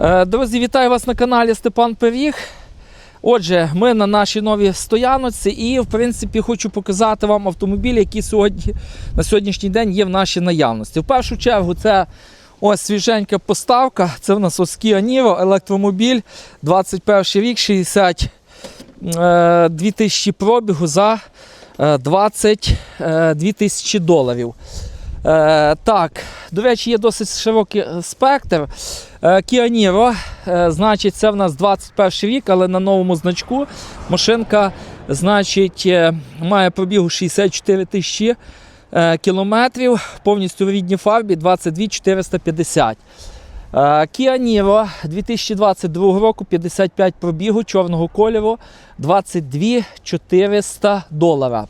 Е, Друзі, вітаю вас на каналі Степан Пиріг. Отже, ми на нашій новій стояночці і, в принципі, хочу показати вам автомобілі, які сьогодні, на сьогоднішній день є в нашій наявності. В першу чергу, це ось свіженька поставка. Це в нас ось Kia Niro, електромобіль, 21 рік, 62 тисячі пробігу за е, 22 тисячі доларів. Е, так, до речі, є досить широкий е, спектр. Е, е, значить, це в нас 21 рік, але на новому значку машинка значить, е, має пробігу 64 тисячі е, кілометрів, повністю в рідній фарбі 22 450. Е, Kia Niro 2022 року 55 пробігу чорного кольору 22 400 долара.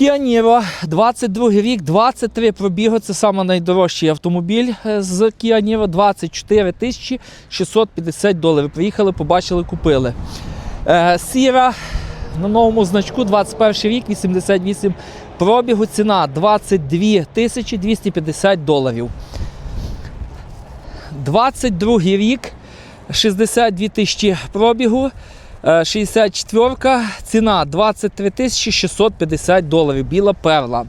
Niro, 22 рік, 23 пробігу. Це саме найдорожчий автомобіль е, з Niro, 24 тисячі 650 доларів. Приїхали, побачили, купили. Е, Сіра на новому значку, 21 рік, 88 пробігу. Ціна 22 тисячі 250 доларів. 22 рік, 62 тисячі пробігу. Е, 64 ціна 23 650 доларів. Біла перла.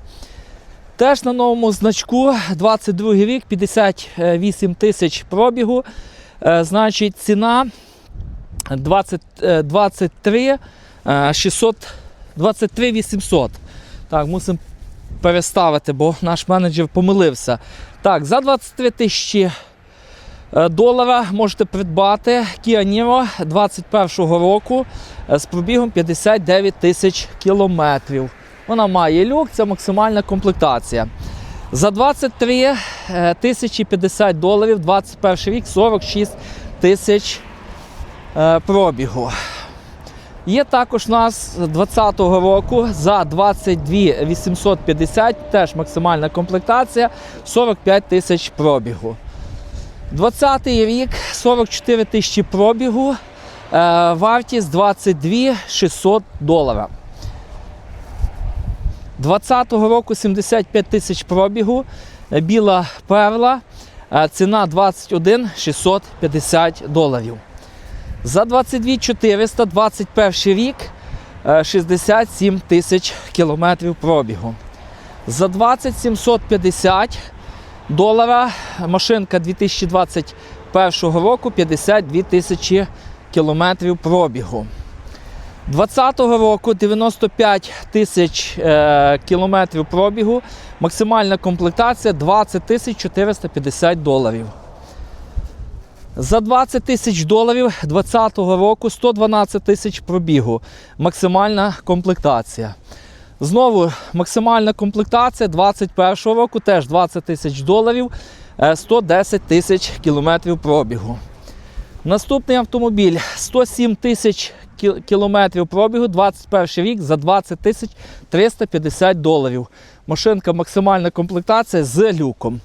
Теж на новому значку 22 рік, 58 тисяч пробігу. Е, Значить, ціна 20, е, 23 е, 600, 23 800. Так, мусимо переставити, бо наш менеджер помилився. Так, за 23 тисячі е, долара можете придбати Kia Niro 21 року е, з пробігом 59 тисяч кілометрів. Вона має люк, це максимальна комплектація. За 23 е, тисячі 50 доларів, 21 рік 46 тисяч е, пробігу. Є також у нас 20-го року за 22 850, теж максимальна комплектація, 45 тисяч пробігу. 20-й рік 44 тисячі пробігу, е, вартість 22 600 доларів. 20-го року 75 тисяч пробігу, е, біла перла, е, ціна 21 650 доларів. За 22 400, 21 рік, е, 67 тисяч кілометрів пробігу. За 20 750 долара машинка 2021 року 52 тисячі кілометрів пробігу. 2020 року 95 тисяч е, кілометрів пробігу, максимальна комплектація 20 тисяч 450 доларів. За 20 тисяч доларів 2020 року 112 тисяч пробігу, максимальна комплектація. Знову максимальна комплектація 2021 року теж 20 тисяч доларів, е, 110 тисяч кілометрів пробігу. Наступний автомобіль 107 тисяч кі- кілометрів пробігу, 21 рік за 20 тисяч 350 доларів. Машинка максимальна комплектація з люком.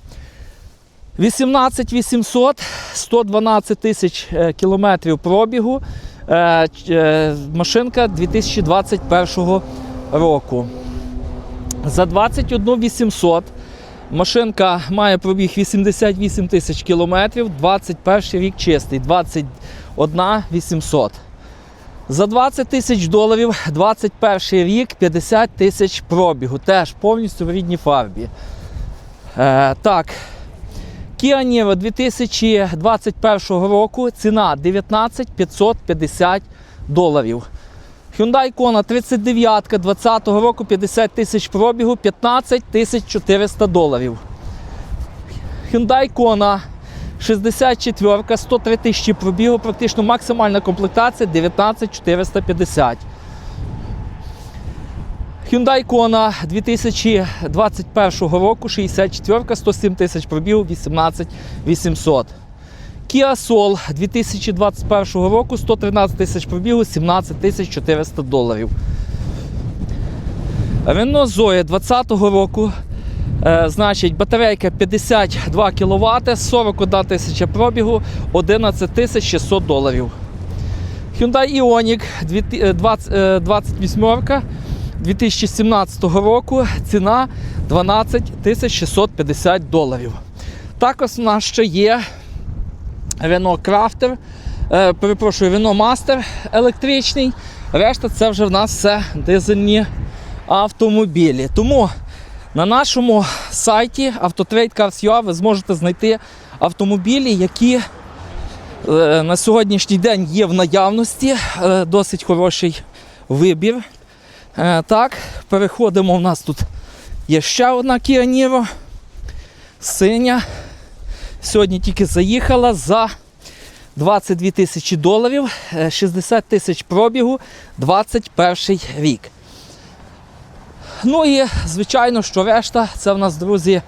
18 800, 112 тисяч е, кілометрів пробігу. Е, е, Машинка 2021 року. За 21 800 машинка має пробіг 88 тисяч кілометрів, 21 рік чистий, 21 800. За 20 тисяч доларів 21 рік 50 тисяч пробігу. Теж повністю в рідній фарбі. Е, так. Kia Niro 2021 року ціна 19 550 доларів. Hyundai Kona 39 20 року 50 тисяч пробігу 15 тисяч 400 доларів. Hyundai Kona 64 103 тисячі пробігу, практично максимальна комплектація 19 450. Hyundai Kona 2021 року 64 107 тисяч пробігу 18 800. Kia Soul 2021 року 113 тисяч пробігу 17 тисяч 400 доларів. Renault Zoe 2020 року е, значить батарейка 52 кВт, 41 тисяча пробігу 11 тисяч 600 доларів. Hyundai Ioniq 28 2017 року ціна 12 тисяч 650 доларів. Також у нас ще є Renault Crafter, е, перепрошую, Renault Master електричний. Решта це вже в нас все дизельні автомобілі. Тому на нашому сайті Autotrade.Cars.ua ви зможете знайти автомобілі, які е, на сьогоднішній день є в наявності. Е, Досить хороший вибір. Так, переходимо. У нас тут є ще одна Niro. Синя. Сьогодні тільки заїхала за 22 тисячі доларів, е, 60 тисяч пробігу, 21 рік. Ну і звичайно, що решта це в нас, друзі,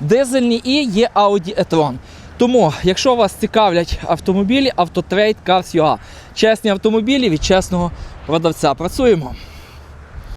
дизельні і є Audi e-tron. Тому, якщо вас цікавлять автомобілі, Autotrade Cars.ua. Чесні автомобілі від чесного продавця. Працюємо.